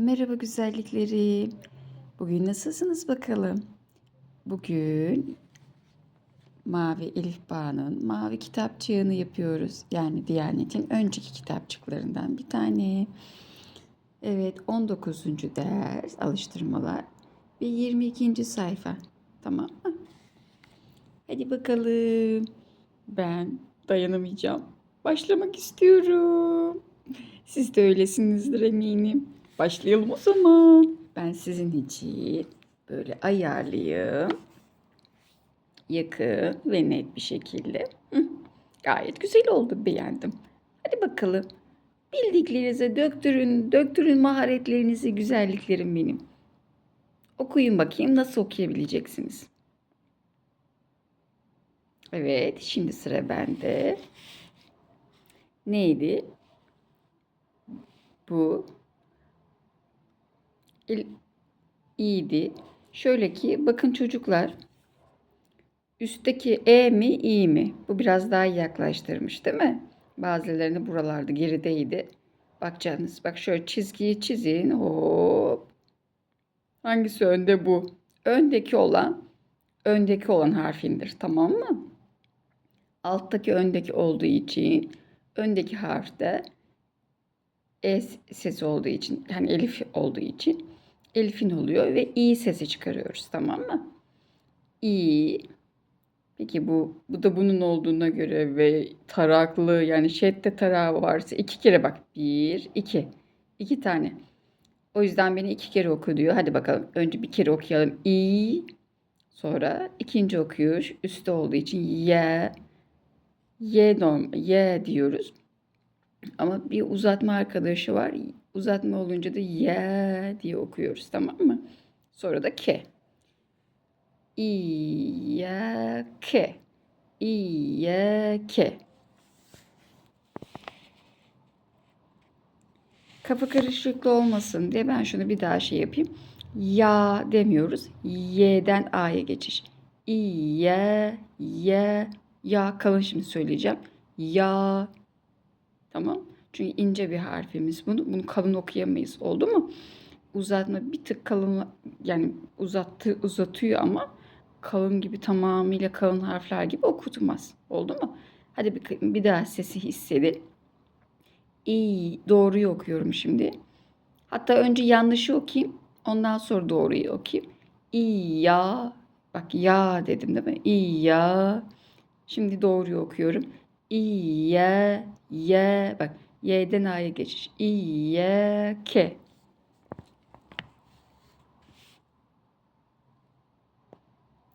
Merhaba güzelliklerim. Bugün nasılsınız bakalım? Bugün Mavi Elif Bağ'ın mavi kitapçığını yapıyoruz. Yani Diyanet'in önceki kitapçıklarından bir tane. Evet 19. ders alıştırmalar ve 22. sayfa. Tamam mı? Hadi bakalım. Ben dayanamayacağım. Başlamak istiyorum. Siz de öylesinizdir eminim. Başlayalım o zaman. Ben sizin için böyle ayarlayayım. Yakın ve net bir şekilde. Gayet güzel oldu. Beğendim. Hadi bakalım. Bildiklerinize döktürün, döktürün maharetlerinizi, güzelliklerim benim. Okuyun bakayım nasıl okuyabileceksiniz. Evet, şimdi sıra bende. Neydi? Bu iyiydi. Şöyle ki bakın çocuklar üstteki E mi İ mi? Bu biraz daha yaklaştırmış değil mi? Bazılarını buralarda gerideydi. Bakacaksınız. Bak şöyle çizgiyi çizin. Hop. Hangisi önde bu? Öndeki olan öndeki olan harfindir. Tamam mı? Alttaki öndeki olduğu için öndeki harfte E sesi olduğu için yani elif olduğu için elifin oluyor ve i sesi çıkarıyoruz tamam mı? İ Peki bu bu da bunun olduğuna göre ve taraklı yani şedde tarağı varsa iki kere bak. Bir, iki. iki tane. O yüzden beni iki kere oku diyor. Hadi bakalım. Önce bir kere okuyalım. İ. Sonra ikinci okuyuş. Üstte olduğu için y. Y norm, y diyoruz. Ama bir uzatma arkadaşı var. Uzatma olunca da y diye okuyoruz tamam mı? Sonra da k. İyyake. İyyake. Kafa karışıklığı olmasın diye ben şunu bir daha şey yapayım. Ya demiyoruz. Y'den A'ya geçiş. İye, ye, ya kalın şimdi söyleyeceğim. Ya. Tamam. Çünkü ince bir harfimiz bunu. Bunu kalın okuyamayız. Oldu mu? Uzatma bir tık kalın yani uzattı uzatıyor ama kalın gibi tamamıyla kalın harfler gibi okutmaz. Oldu mu? Hadi bir, bir daha sesi hissedin. İyi, doğruyu okuyorum şimdi. Hatta önce yanlışı okuyayım. Ondan sonra doğruyu okuyayım. İyi ya. Bak ya dedim değil mi? İyi ya. Şimdi doğruyu okuyorum. İyi ye. Bak y'den a'ya geçiş. İyi ye, ke.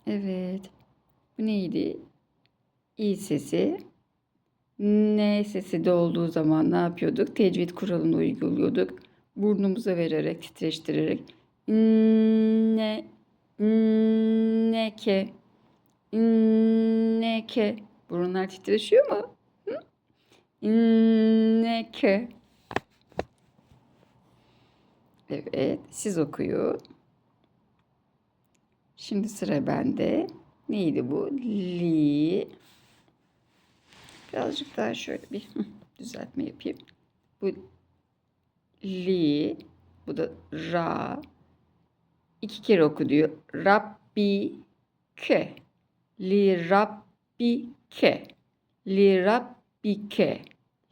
Evet. Bu neydi? İ sesi. N sesi de olduğu zaman ne yapıyorduk? Tecvid kuralını uyguluyorduk. Burnumuza vererek, titreştirerek. Ne, ne ke, ne ke. Burunlar titreşiyor mu? Hı? Ne ke. Evet, siz okuyun. Şimdi sıra bende. Neydi bu? Li. Birazcık daha şöyle bir düzeltme yapayım. Bu li. Bu da ra. İki kere oku diyor. Rabbi ke. Li rabbi ke. Li rabbi ke.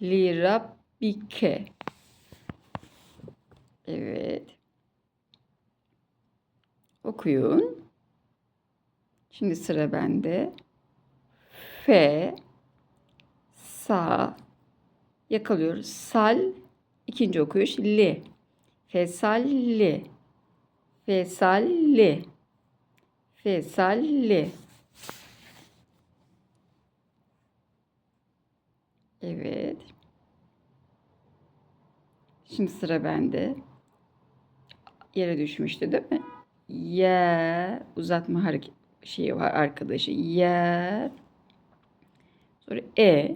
Li rabbi ke. Evet. Okuyun. Şimdi sıra bende. F sa yakalıyoruz. Sal ikinci okuyuş li. Fesalli. Fesalli. Fesalli. Evet. Şimdi sıra bende. Yere düşmüştü değil mi? Ye uzatma hareket şeyi var arkadaşı. Yer. Sonra e.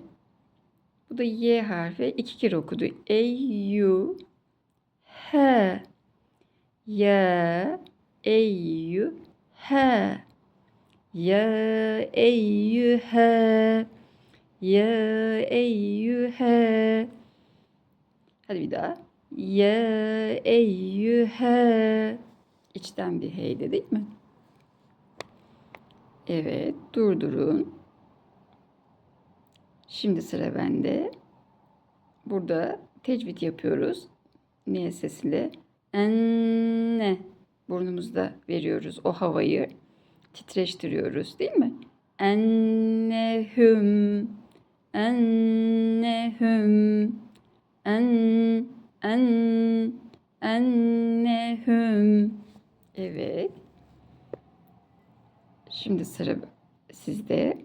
Bu da y harfi. iki kere okudu. E, yu, he. Ya, e, yu, he. Ya, e, yu, he. Ya, e, yu, he. Hadi bir daha. Ya eyyühe. İçten bir heydi değil mi? Evet, durdurun. Şimdi sıra bende. Burada tecvid yapıyoruz. Ne sesiyle? Enne. Burnumuzda veriyoruz o havayı. Titreştiriyoruz değil mi? Ennehüm. Ennehüm. En, en, ennehüm. Evet. Şimdi sıra sizde.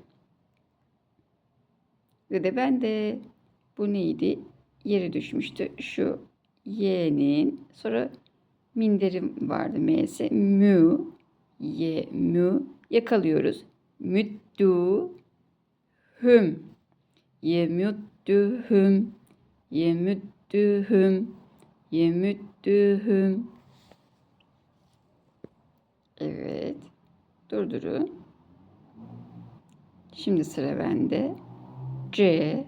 Ve de ben de bu neydi? Yere düşmüştü. Şu y'nin sonra minderim vardı m'si. Mü ye mü yakalıyoruz. Müddü hüm yemüddühüm yemüddühüm yemüddühüm Evet. Durdurun. Şimdi sıra bende. C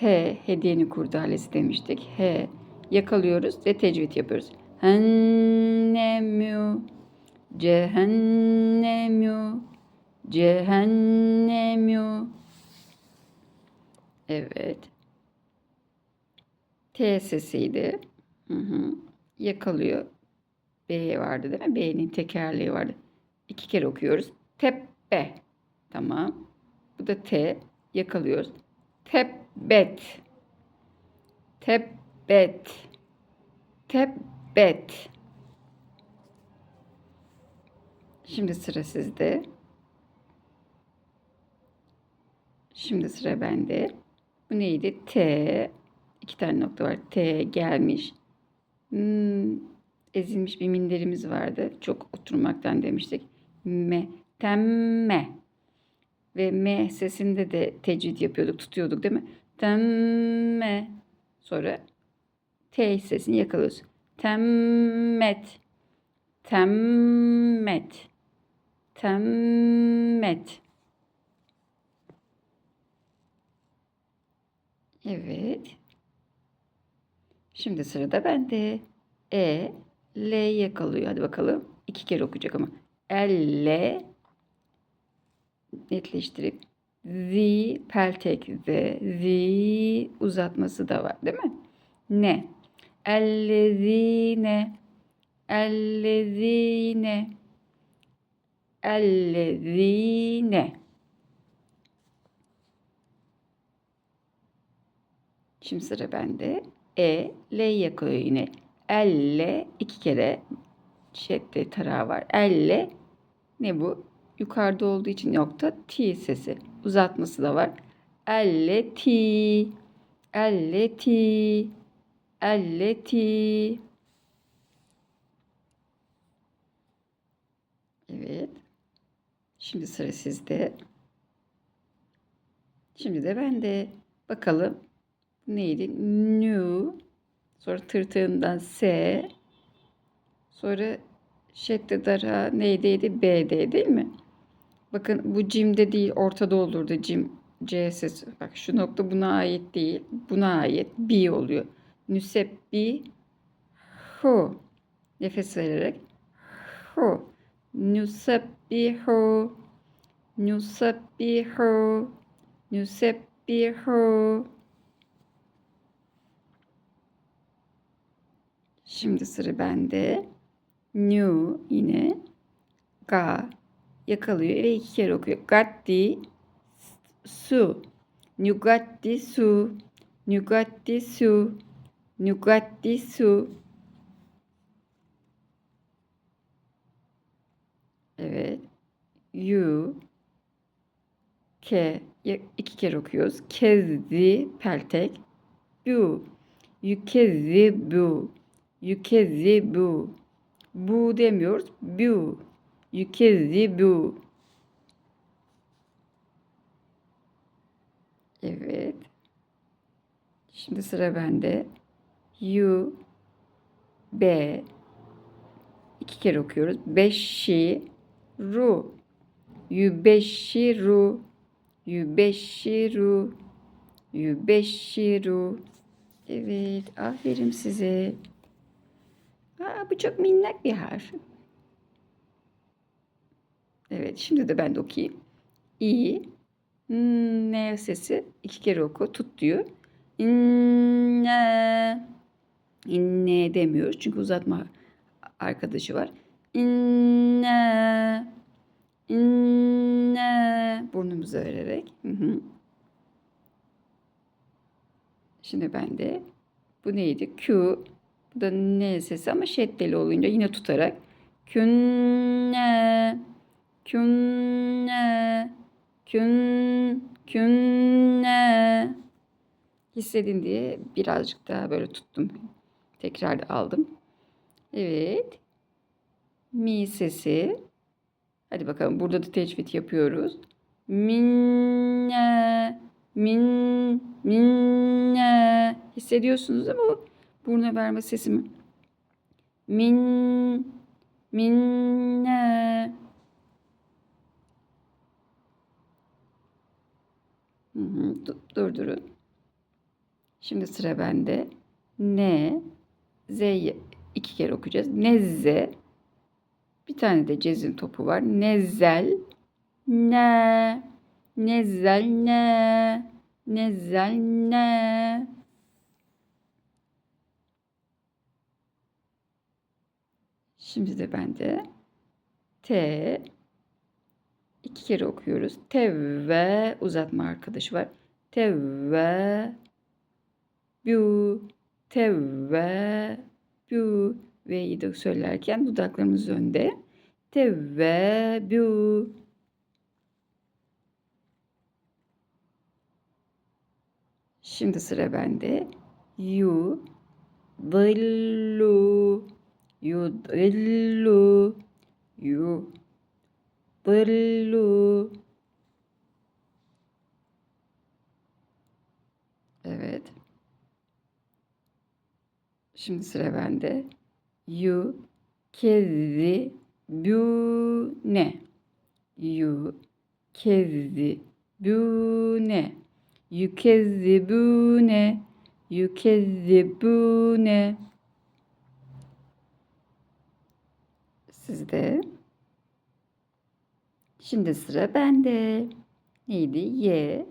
H hediyenin kurdalesi demiştik. H yakalıyoruz ve tecvid yapıyoruz. Hennemü cehennemü cehennemü Evet. T sesiydi. Hı hı. Yakalıyor. B vardı değil mi? B'nin tekerleği vardı. İki kere okuyoruz. Tepe. Tamam. Bu da T. Yakalıyoruz. Tebbet. Tebbet. Tebbet. Şimdi sıra sizde. Şimdi sıra bende. Bu neydi? T. İki tane nokta var. T gelmiş. Hmm, ezilmiş bir minderimiz vardı. Çok oturmaktan demiştik. Me. Temme. Ve M sesinde de tecvid yapıyorduk. Tutuyorduk değil mi? Temme. Sonra T sesini yakalıyoruz. Temmet. Temmet. Temmet. Evet. Şimdi sırada bende. E, L yakalıyor. Hadi bakalım. İki kere okuyacak ama. Elle netleştirip Z peltek Z. Z uzatması da var değil mi? Ne? Ellezine Ellezine Ellezine Şimdi sıra bende. E, L yakıyor yine. Elle iki kere şedde tarağı var. Elle ne bu? Yukarıda olduğu için nokta T sesi. Uzatması da var. Elle T. Elle T. Elle T. Evet. Şimdi sıra sizde. Şimdi de bende. Bakalım neydi? New. Sonra tırtığından S. Sonra şedde dara neydeydi? B'de değil mi? Bakın bu cimde değil ortada olurdu cim. C sesi. Bak şu nokta buna ait değil. Buna ait. B oluyor. Nüsebbi hu. Nefes vererek. Hu. Nusebbihu. Nusebbihu. Nusebbihu. Şimdi sıra bende. New yine. Ga yakalıyor ve iki kere okuyor. Gatti su. Nugatti su. Nugatti su. Nugatti su. Evet. You. Ke. iki kere okuyoruz. Kezzi peltek. Bu. Yükezzi bu. Yükezzi bu. Demiyoruz. Bu. Yükezzibu. Evet. Şimdi sıra bende. You, B. İki kere okuyoruz. Beşi, ru. Yübeşşiru. Yübeşşiru. Yübeşşiru. Evet, aferin size. Aa, bu çok minnak bir harf. Evet, şimdi de ben de okuyayım. İ, n sesi iki kere oku, tut diyor. İnne, inne demiyoruz çünkü uzatma arkadaşı var. İnne, inne, burnumuzu vererek. Hı hı. Şimdi ben de bu neydi? Q. Bu da N sesi ama şeddeli olunca yine tutarak. Künne. Künne. Kün. Künne. Hissedin diye birazcık daha böyle tuttum. Tekrar aldım. Evet. Mi sesi. Hadi bakalım burada da tecvid yapıyoruz. Minne. Min. Minne. Hissediyorsunuz değil buruna verme sesimi? Min. Minne. Hı hı, du- durdurun. Şimdi sıra bende. Ne? Z'yi iki kere okuyacağız. Nezze. Bir tane de cezim topu var. Nezzel. Ne. Nezzel ne. Nezzel ne. Şimdi de bende T iki kere okuyoruz. Tevve uzatma arkadaşı var. Tevve bu tevve bu ve'yi de söylerken dudaklarımız önde. Tevve bu Şimdi sıra bende. Yu dillu yu dillu yu dillu Evet. Şimdi sıra bende. Yu kezi bu ne? Yu kezi bu ne? Yükezzibune Yükezzibune Sizde. Şimdi sıra bende. Neydi? Y.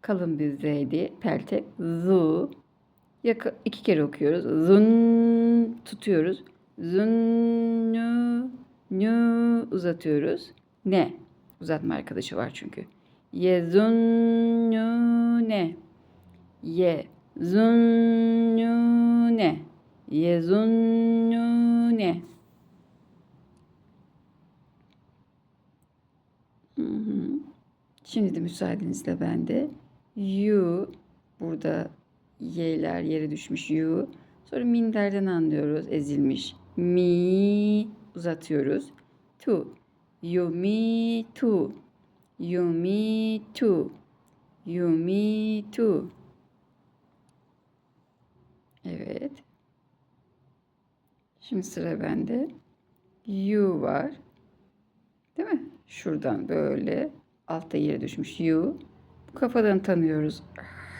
Kalın bir Z'ydi. Peltek. Zu. Yaka, iki kere okuyoruz. Zun tutuyoruz. Zun nu nu uzatıyoruz. Ne? Uzatma arkadaşı var çünkü. Yezunnune Yezunnune Yezunnune Şimdi de müsaadenizle ben de you burada y'ler yere düşmüş you. Sonra minderden anlıyoruz ezilmiş. Mi uzatıyoruz. Tu. You me tu. You me too. You me too. Evet. Şimdi sıra bende. You var. Değil mi? Şuradan böyle altta yere düşmüş you. Bu kafadan tanıyoruz.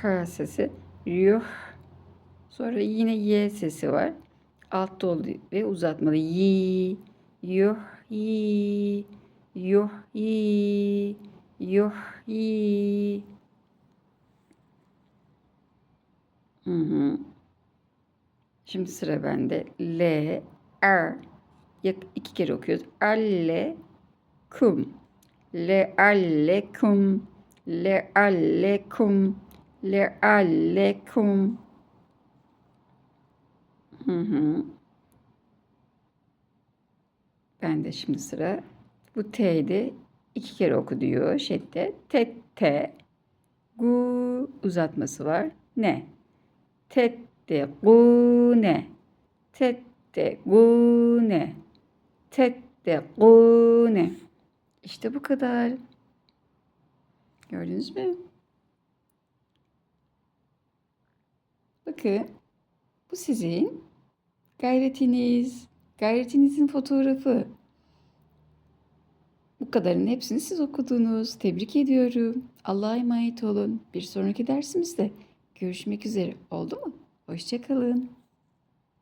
H sesi. Yuh. Sonra yine Y sesi var. Altta oldu ve uzatmalı. Yi. Yuh. Yi. Yuhyi. Yuhyi. Hı hı. Şimdi sıra bende. L, R. Yak- iki kere okuyoruz. Alle, kum. Le alle kum. Le alle kum. Le alle kum. Hı hı. Ben de şimdi sıra bu T'de iki kere oku diyor şedde. Te te. Gu uzatması var. Ne? Tette gu ne? Tette gu ne? Tette gu ne? İşte bu kadar. Gördünüz mü? Bakın. Bu sizin gayretiniz. Gayretinizin fotoğrafı. Bu kadarın hepsini siz okudunuz. Tebrik ediyorum. Allah'a emanet olun. Bir sonraki dersimizde görüşmek üzere. Oldu mu? Hoşçakalın.